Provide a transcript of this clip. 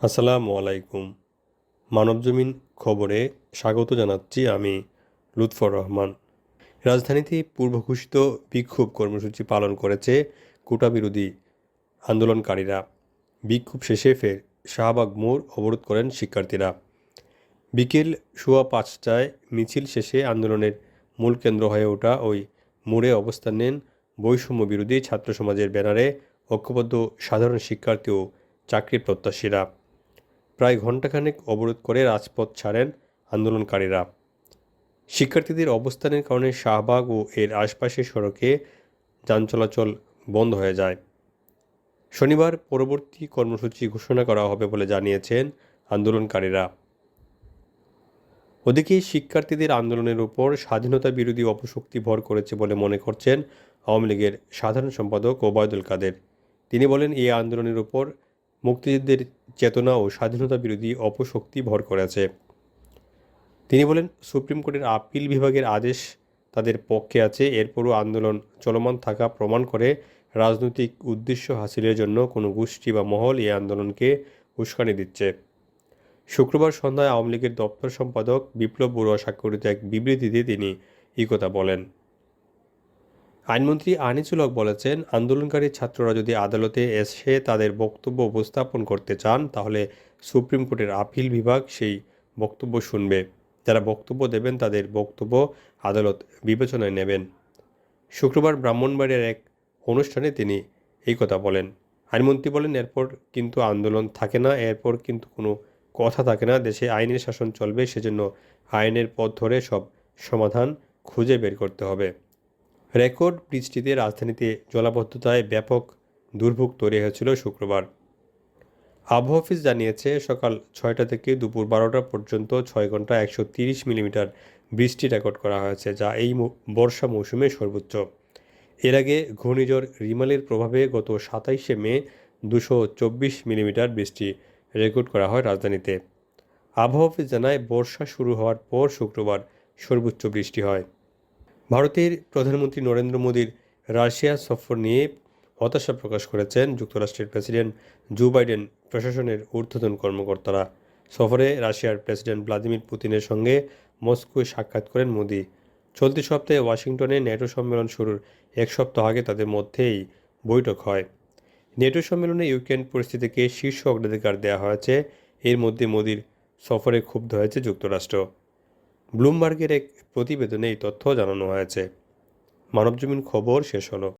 আসসালামু আলাইকুম। মানবজমিন খবরে স্বাগত জানাচ্ছি আমি লুৎফর রহমান। রাজধানীতে পূর্ব ঘোষিত বিক্ষোভ কর্মসূচি পালন করেছে কোটা বিরোধী আন্দোলনকারীরা। বিক্ষোভ শেষে ফের শাহবাগ মোড় অবরোধ করেন শিক্ষার্থীরা। বিকেল সোয়া পাঁচটায় মিছিল শেষে আন্দোলনের মূল কেন্দ্র হয়ে ওঠা ওই মোড়ে অবস্থান নেন বৈষম্য বিরোধী ছাত্র সমাজের ব্যানারে ঐক্যবদ্ধ সাধারণ শিক্ষার্থী ও চাকরি প্রত্যাশীরা প্রায় ঘণ্টাখানেক অবরোধ করে রাজপথ ছাড়েন আন্দোলনকারীরা। শিক্ষার্থীদের অবস্থানের কারণে শাহবাগ ও এর আশপাশের সড়কে যান চলাচল বন্ধ হয়ে যায়। শনিবার পরবর্তী কর্মসূচি ঘোষণা করা হবে বলে জানিয়েছেন আন্দোলনকারীরা। ওদিকে শিক্ষার্থীদের আন্দোলনের উপর স্বাধীনতা বিরোধী অপশক্তি ভর করেছে বলে মনে করছেন আওয়ামী লীগের সাধারণ সম্পাদক ওবায়দুল কাদের। তিনি বলেন এই আন্দোলনের উপর মুক্তিযুদ্ধের চেতনা ও স্বাধীনতা বিরোধী অপশক্তি ভর করেছে। তিনি বলেন, সুপ্রিম কোর্টের আপিল বিভাগের আদেশ তাদের পক্ষে আছে, এরপরও আন্দোলন চলমান থাকা প্রমাণ করে রাজনৈতিক উদ্দেশ্য হাসিলের জন্য কোনো গোষ্ঠী বা মহল এই আন্দোলনকে উস্কানি দিচ্ছে। শুক্রবার সন্ধ্যায় আওয়ামী লীগের দপ্তর সম্পাদক বিপ্লব বড়ুয়া স্বাক্ষরিত এক বিবৃতিতে তিনি এই কথা বলেন। আইনমন্ত্রী আনিসুল হক বলেছেন, আন্দোলনকারী ছাত্ররা যদি আদালতে এসে তাদের বক্তব্য উপস্থাপন করতে চান, তাহলে সুপ্রিম কোর্টের আপিল বিভাগ সেই বক্তব্য শুনবে। যারা বক্তব্য দেবেন, তাদের বক্তব্য আদালত বিবেচনায় নেবেন। শুক্রবার ব্রাহ্মণবাড়িয়ার এক অনুষ্ঠানে তিনি এই কথা বলেন। আইনমন্ত্রী বলেন, এরপর কিন্তু আন্দোলন থাকে না, এরপর কিন্তু কোনো কথা থাকে না। দেশে আইনের শাসন চলবে, সেজন্য আইনের পথ ধরে সব সমাধান খুঁজে বের করতে হবে। রেকর্ড বৃষ্টিতে রাজধানীতে জলাবদ্ধতায় ব্যাপক দুর্ভোগ তৈরি হয়েছিল শুক্রবার। আবহাওয়া অফিস জানিয়েছে, সকাল ছয়টা থেকে দুপুর বারোটা পর্যন্ত ছয় ঘণ্টা একশো তিরিশ মিলিমিটার বৃষ্টি রেকর্ড করা হয়েছে, যা এই বর্ষা মৌসুমে সর্বোচ্চ। এর আগে ঘূর্ণিঝড় রিমালের প্রভাবে গত সাতাইশে মে দুশো চব্বিশ মিলিমিটার বৃষ্টি রেকর্ড করা হয় রাজধানীতে। আবহাওয়া অফিস জানায়, বর্ষা শুরু হওয়ার পর শুক্রবার সর্বোচ্চ বৃষ্টি হয়। ভারতের প্রধানমন্ত্রী নরেন্দ্র মোদীর রাশিয়া সফর নিয়ে হতাশা প্রকাশ করেছেন যুক্তরাষ্ট্রের প্রেসিডেন্ট জো বাইডেন, প্রশাসনের ঊর্ধ্বতন কর্মকর্তারা। সফরে রাশিয়ার প্রেসিডেন্ট ভ্লাদিমির পুতিনের সঙ্গে মস্কোয় সাক্ষাৎ করেন মোদি। চলতি সপ্তাহে ওয়াশিংটনে নেটো সম্মেলন শুরুর এক সপ্তাহ আগে তাদের মধ্যেই বৈঠক হয়। নেটো সম্মেলনে ইউক্রেন পরিস্থিতিকে শীর্ষ অগ্রাধিকার দেওয়া হয়েছে। এর মধ্যে মোদির সফরে ক্ষুব্ধ হয়েছে যুক্তরাষ্ট্র। ব্লুমবার্গের এক প্রতিবেদনে এই তথ্য জানানো হয়েছে। মানবজমিন খবর শেষ হলো।